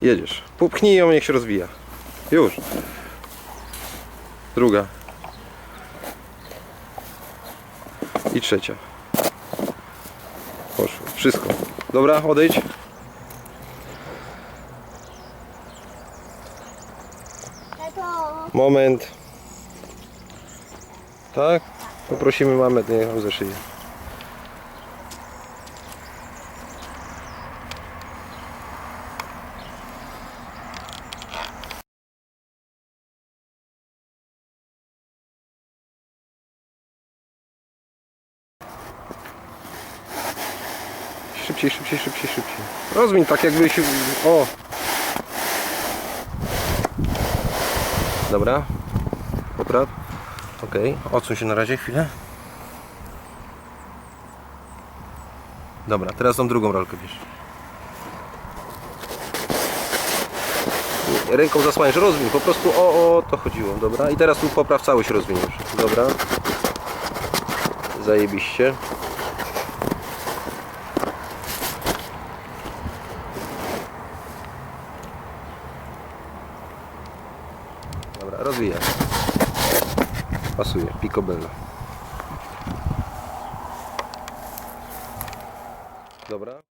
Jedziesz. Popchnij ją, niech się rozwija. Już. Druga. I trzecia. Poszło. Wszystko. Dobra, odejdź. Moment. Tak? Poprosimy mamę, niech ją zaszyje. Szybciej, szybciej, szybciej, szybciej. Rozwiń tak jakbyś... O! Dobra. Popraw. Ok. Odsuń się na razie chwilę. Dobra, teraz tą drugą rolkę bierz. Ręką zasłaniasz, rozwiń, po prostu o, o to chodziło, dobra? I teraz tu popraw całość rozwiniesz, dobra? Zajebiście. Dobra, rozwijaj. Pasuje, picobello. Dobra.